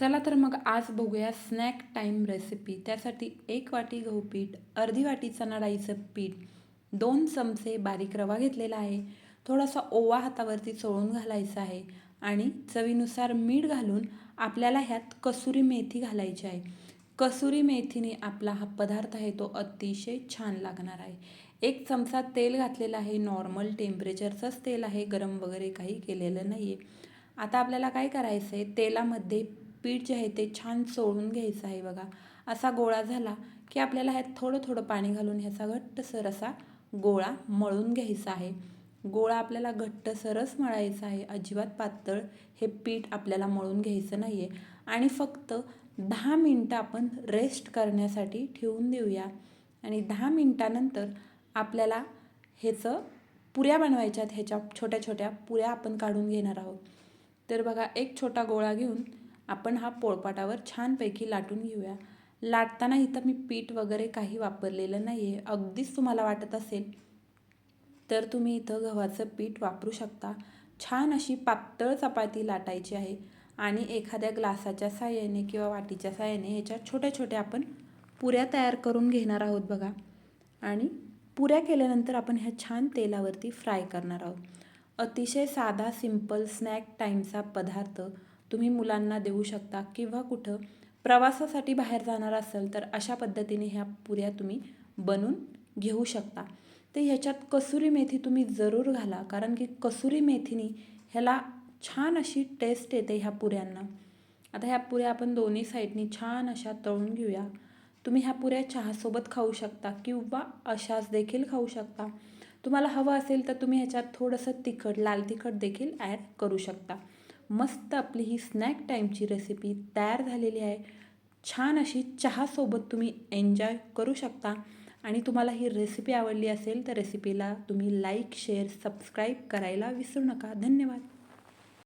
चला तर मग आज बघूया स्नॅक टाईम रेसिपी त्यासाठी एक वाटी गहू पीठ अर्धी वाटी चणा डाळीचं पीठ दोन चमचे बारीक रवा घेतलेला आहे. थोडासा ओवा हातावरती चोळून घालायचा आहे आणि चवीनुसार मीठ घालून आपल्याला ह्यात कसुरी मेथी घालायची आहे. कसुरी मेथीने आपला हा पदार्थ आहे तो अतिशय छान लागणार आहे. एक चमचा तेल घातलेलं आहे नॉर्मल टेम्परेचरचंच तेल आहे गरम वगैरे काही केलेलं नाही आहे आता आपल्याला काय करायचं आहे तेलामध्ये पीठ जे आहे ते छान चोळून घ्यायचं आहे बघा. असा गोळा झाला की आपल्याला ह्यात थोडं थोडं पाणी घालून ह्याचा घट्टसर असा गोळा मळून घ्यायचा आहे. गोळा आपल्याला घट्टसरच मळायचा आहे. अजिबात पातळ हे पीठ आपल्याला मळून घ्यायचं नाही आहे आणि फक्त दहा मिनटं आपण रेस्ट करण्यासाठी ठेवून देऊया. आणि दहा मिनटानंतर आपल्याला ह्याचं पुऱ्या बनवायच्यात ह्याच्या छोट्या छोट्या पुऱ्या आपण काढून घेणार आहोत. तर बघा एक छोटा गोळा घेऊन आपण हा पोळपाटावर छानपैकी लाटून घेऊया. लाटताना इथं मी पीठ वगैरे काही वापरलेलं नाही आहे अगदीच तुम्हाला वाटत असेल तर तुम्ही इथं गव्हाचं पीठ वापरू शकता. छान अशी पातळ चपाती लाटायची आहे आणि एखाद्या ग्लासाच्या साह्याने किंवा वाटीच्या साह्याने ह्याच्या छोट्या छोट्या आपण पुऱ्या तयार करून घेणार आहोत बघा. आणि पुऱ्या केल्यानंतर आपण ह्या छान तेलावरती फ्राय करणार आहोत. अतिशय साधा सिंपल स्नॅक टाईमचा पदार्थ तुम्ही मुलांना देऊ शकता किंवा कुठं प्रवासासाठी बाहेर जाणार असेल तर अशा पद्धतीने ह्या पुऱ्या तुम्ही बनवून घेऊ शकता. तर ह्याच्यात कसुरी मेथी तुम्ही जरूर घाला कारण की कसुरी मेथीने ह्याला छान अशी टेस्ट येते ह्या पुऱ्यांना. आता ह्या पुऱ्या आपण दोन्ही साईडनी छान अशा तळून घेऊया. तुम्ही ह्या पुऱ्या चहासोबत खाऊ शकता किंवा अशाच देखील खाऊ शकता. तुम्हाला हवं असेल तर तुम्ही ह्याच्यात थोडंसं तिखट लाल तिखट देखील ॲड करू शकता. मस्त आपली ही स्नॅक टाईमची रेसिपी तयार झालेली आहे. छान अशी चहासोबत तुम्ही एन्जॉय करू शकता. आणि तुम्हाला ही रेसिपी आवडली असेल तर रेसिपीला तुम्ही लाईक शेअर सबस्क्राईब करायला विसरू नका. धन्यवाद.